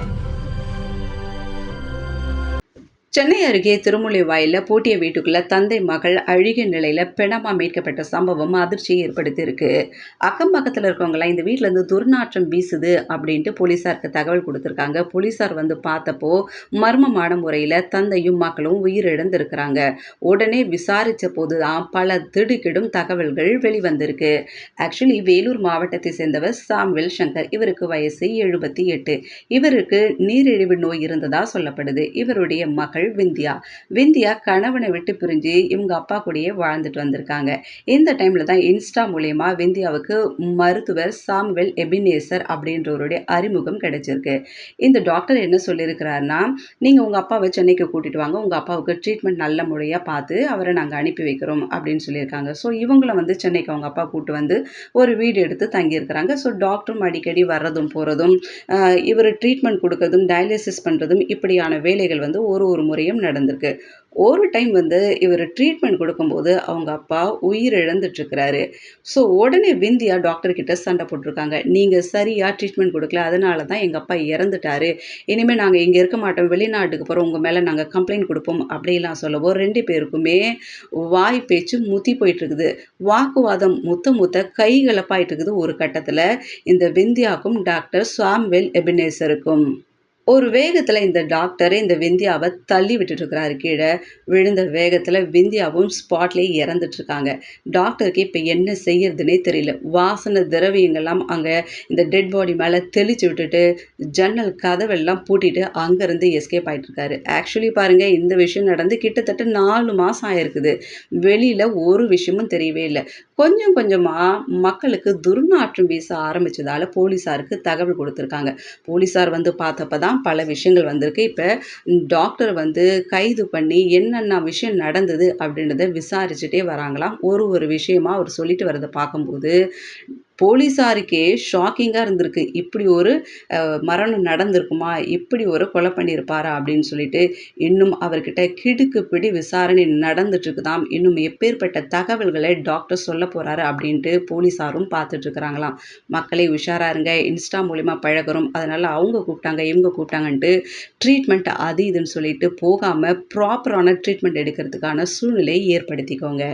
Thank you. Chennai அருகே திருமுல்லைவாயில்ல பூட்டிய வீட்டுக்குள்ள தந்தை மகள் அழுகிய நிலையில பிணமா மீட்கப்பட்ட சம்பவம் அதிர்ச்சியை ஏற்படுத்தியிருக்கு. அக்கம் பக்கத்தில் இருக்கவங்களாம் இந்த வீட்டிலேருந்து இருந்து துர்நாற்றம் வீசுது அப்படின்ட்டு போலீசாருக்கு தகவல் கொடுத்துருக்காங்க. போலீசார் வந்து பார்த்தப்போ மர்மமான முறையில் தந்தையும் மகளும் உயிரிழந்திருக்கிறாங்க. உடனே விசாரித்த போது தான் பல திடுக்கிடும் தகவல்கள் வெளிவந்திருக்கு. ஆக்சுவலி வேலூர் மாவட்டத்தை சேர்ந்தவர் சாம்வெல் சங்கர். இவருக்கு வயசு எழுபத்தி எட்டு. இவருக்கு நீரிழிவு நோய் இருந்ததா சொல்லப்படுது. இவருடைய மகள் விந்தியா. விந்தியா கணவனை விட்டு பிரிஞ்சு இவங்க அப்பா கூடயே வாழ்ந்துட்டு வந்திருக்காங்க. இந்த டைம்ல தான் இன்ஸ்டா மூலயமா விந்தியாவுக்கு மருத்துவர் சாம்வெல் எபினேசர் அப்படின்றவருடைய அறிமுகம் கிடைச்சிருக்கு. இந்த டாக்டர் என்ன சொல்லியிருக்கிறாருன்னா நீங்கள் உங்கள் அப்பாவை சென்னைக்கு கூட்டிட்டு வாங்க. உங்கள் அப்பாவுக்கு ட்ரீட்மெண்ட் நல்ல முறையாக பார்த்து அவரை நாங்கள் அனுப்பி வைக்கிறோம். அப்படின்னு சொல்லியிருக்காங்க. ஸோ இவங்கள வந்து சென்னைக்கு அவங்க அப்பா கூட்டு வந்து ஒரு வீடு எடுத்து தங்கியிருக்கிறாங்க. ஸோ டாக்டரும் அடிக்கடி வர்றதும் போகிறதும் இவர் ட்ரீட்மெண்ட் கொடுக்கறதும் டயாலிசிஸ் பண்ணுறதும் இப்படியான வேலைகள் வந்து ஒரு ஒரு முறையும் நடந்திருக்கு. ஒரு டைம் வந்து இவர் ட்ரீட்மெண்ட் கொடுக்கும்போது அவங்க அப்பா உயிர் இழந்துட்டுருக்கிறாரு ஸோ உடனே விந்தியா டாக்டர் கிட்ட சண்டை போட்டிருக்காங்க. நீங்கள் சரியாக ட்ரீட்மெண்ட் கொடுக்கல. அதனால தான் எங்கள் அப்பா இறந்துட்டாரு. இனிமேல் நாங்கள் இங்கே இருக்க மாட்டோம். வெளிநாட்டுக்கு போகிறோம் உங்கள் மேலே நாங்கள் கம்ப்ளைண்ட் கொடுப்போம். அப்படிலாம் சொல்லவோ ரெண்டு பேருக்குமே வாய் பேச்சு முத்தி போயிட்டுருக்குது. வாக்குவாதம் முத்த முத்த கைகலப்பாயிட்டு இருக்குது ஒரு கட்டத்தில். இந்த விந்தியாவுக்கும் டாக்டர் சுவாம்வெல் எபினேசருக்கும். ஒரு வேகத்தில் இந்த டாக்டர் இந்த விந்தியாவை தள்ளி விட்டுட்டு இருக்கிறாரு கீழே விழுந்த வேகத்தில் விந்தியாவும் ஸ்பாட்லேயே இறந்துட்டுருக்காங்க. டாக்டருக்கு இப்போ என்ன செய்யறதுனே தெரியல. வாசனை திரவியங்கள்லாம் அங்கே இந்த டெட் பாடி மேலே தெளிச்சு விட்டுட்டு ஜன்னல் கதவெல்லாம் பூட்டிட்டு அங்கேருந்து எஸ்கேப் ஆகிட்டுருக்காரு ஆக்சுவலி பாருங்கள் இந்த விஷயம் நடந்து கிட்டத்தட்ட நாலு மாதம் ஆயிருக்குது. வெளியில் ஒரு விஷயமும் தெரியவே இல்லை. கொஞ்சம் கொஞ்சமாக மக்களுக்கு துர்நாற்றம் வீச ஆரம்பித்ததால் போலீஸாருக்கு தகவல் கொடுத்துருக்காங்க. போலீஸார் வந்து பார்த்தப்ப தான் பல விஷயங்கள் வந்திருக்கு. இப்போ டாக்டர் வந்து கைது பண்ணி என்னென்ன விஷயம் நடந்தது அப்படின்றத விசாரிச்சுட்டே வராங்களாம். ஒரு ஒரு விஷயமா அவர் சொல்லிட்டு வரதை பார்க்கும்போது போலீஸாருக்கே ஷாக்கிங்காக இருந்திருக்கு. இப்படி ஒரு மரணம் நடந்திருக்குமா? இப்படி ஒரு கொலை பண்ணியிருப்பாரா? அப்படின்னு சொல்லிட்டு இன்னும் அவர்கிட்ட கிடுக்கு பிடி விசாரணை நடந்துட்டுருக்குதாம். இன்னும் எப்பேற்பட்ட தகவல்களை டாக்டர் சொல்ல போகிறாரு அப்படின்ட்டு போலீஸாரும் பார்த்துட்ருக்குறாங்களாம் மக்களை உஷாராக இருங்க. இன்ஸ்டா மூலிமா பழகிறோம். அதனால் அவங்க கூப்பிட்டாங்க இவங்க கூப்பிட்டாங்கன்ட்டு ட்ரீட்மெண்ட் அது இதுன்னு சொல்லிட்டு போகாமல் ப்ராப்பரான ட்ரீட்மெண்ட் எடுக்கிறதுக்கான சூழ்நிலையை ஏற்படுத்திக்கோங்க.